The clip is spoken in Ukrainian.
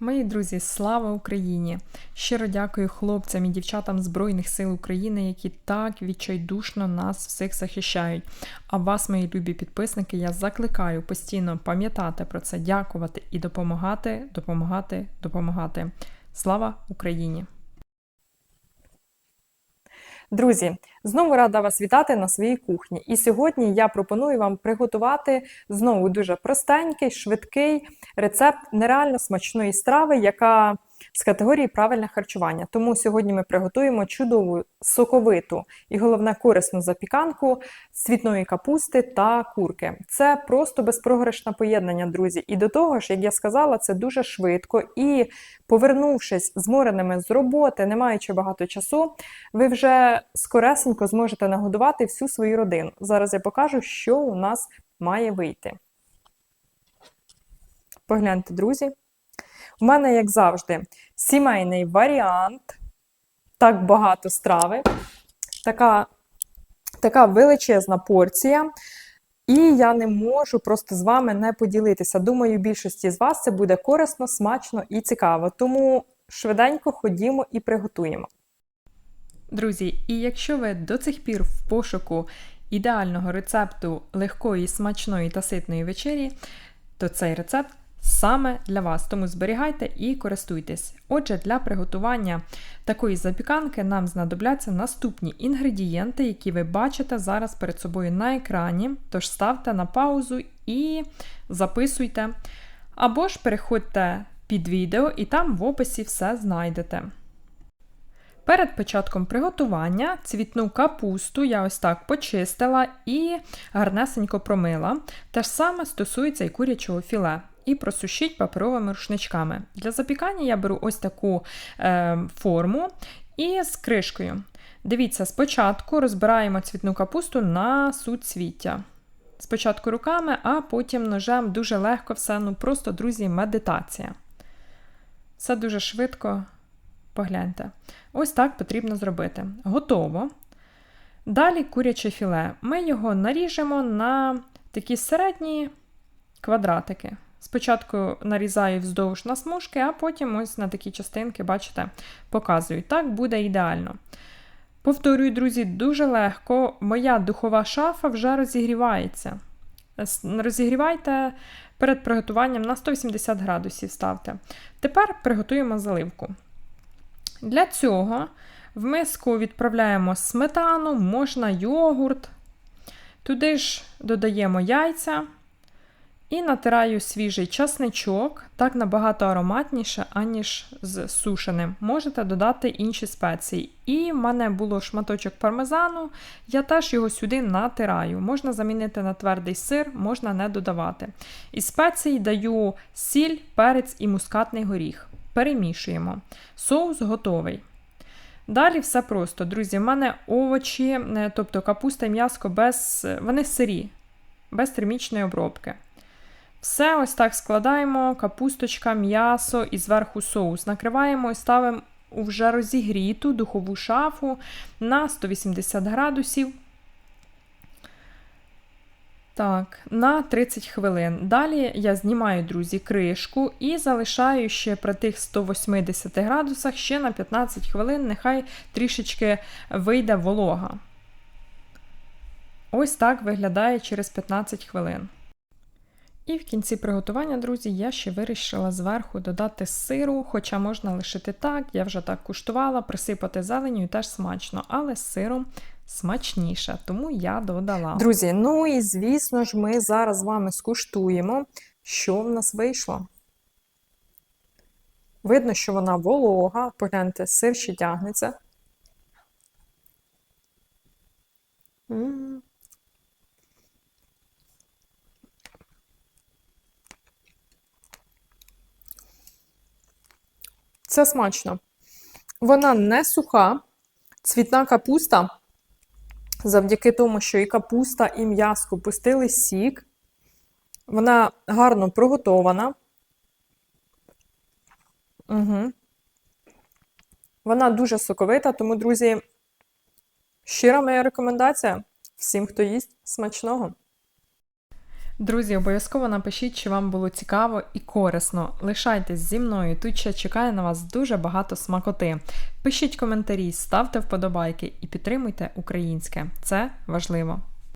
Мої друзі, слава Україні! Щиро дякую хлопцям і дівчатам Збройних сил України, які так відчайдушно нас всіх захищають. А вас, мої любі підписники, я закликаю постійно пам'ятати про це, дякувати і допомагати, допомагати, допомагати. Слава Україні! Друзі, знову рада вас вітати на своїй кухні. І сьогодні я пропоную вам приготувати знову дуже простенький, швидкий рецепт нереально смачної страви, яка з категорії правильне харчування. Тому сьогодні ми приготуємо чудову соковиту і головне корисну запіканку з цвітної капусти та курки. Це просто безпрограшне поєднання, друзі. І до того ж, як я сказала, це дуже швидко. І повернувшись змореними з роботи, не маючи багато часу, ви вже скоресенько зможете нагодувати всю свою родину. Зараз я покажу, що у нас має вийти. Погляньте, друзі. У мене, як завжди, сімейний варіант. Так багато страви. Така, така величезна порція. І я не можу просто з вами не поділитися. Думаю, більшості з вас це буде корисно, смачно і цікаво. Тому швиденько ходімо і приготуємо. Друзі, і якщо ви до цих пір в пошуку ідеального рецепту легкої, смачної та ситної вечері, то цей рецепт саме для вас. Тому зберігайте і користуйтесь. Отже, для приготування такої запіканки нам знадобляться наступні інгредієнти, які ви бачите зараз перед собою на екрані. Тож ставте на паузу і записуйте. Або ж переходьте під відео і там в описі все знайдете. Перед початком приготування цвітну капусту я ось так почистила і гарнесенько промила. Те ж саме стосується і курячого філе. І просушіть паперовими рушничками. Для запікання я беру ось таку е, форму і з кришкою. Дивіться, спочатку розбираємо цвітну капусту на суцвіття. Спочатку руками, а потім ножем дуже легко все, ну просто, друзі, медитація. Все дуже швидко. Погляньте. Ось так потрібно зробити. Готово. Далі куряче філе. Ми його наріжемо на такі середні квадратики. Спочатку нарізаю вздовж на смужки, а потім ось на такі частинки, бачите, показую. Так буде ідеально. Повторюю, друзі, дуже легко. Моя духова шафа вже розігрівається. Розігрівайте перед приготуванням на 180 градусів ставте. Тепер приготуємо заливку. Для цього в миску відправляємо сметану, можна йогурт. Туди ж додаємо яйця. І натираю свіжий часничок, так набагато ароматніше, аніж з сушеним. Можете додати інші спеції. І в мене було шматочок пармезану, я теж його сюди натираю. Можна замінити на твердий сир, можна не додавати. Із спецій даю сіль, перець і мускатний горіх. Перемішуємо. Соус готовий. Далі все просто, друзі, в мене овочі, е, тобто капуста і м'яско без, вони сирі, без термічної обробки. Все ось так складаємо: капусточка, м'ясо і зверху соус. Накриваємо і ставимо у вже розігріту духову шафу на 180 градусів. Так, на 30 хвилин. Далі я знімаю, друзі, кришку і залишаю ще при тих 180 градусах ще на 15 хвилин, нехай трішечки вийде волога. Ось так виглядає через 15 хвилин. І в кінці приготування, друзі, я ще вирішила зверху додати сиру, хоча можна лишити так, я вже так куштувала, присипати зеленю теж смачно, але з сиром смачніше, тому я додала. Друзі, ну і звісно ж, ми зараз з вами скуштуємо, що в нас вийшло. Видно, що вона волога, погляньте, сир ще тягнеться. М -м -м. Це смачно. Вона не суха, цвітна капуста, завдяки тому, що і капуста, і м'яско пустили сік. Вона гарно проготована. Угу. Вона дуже соковита, тому, друзі, щира моя рекомендація всім, хто їсть смачного. Друзі, обов'язково напишіть, чи вам було цікаво і корисно. Лишайтесь зі мною. Тут ще чекає на вас дуже багато смакоти. Пишіть коментарі, ставте вподобайки і підтримуйте українське. Це важливо.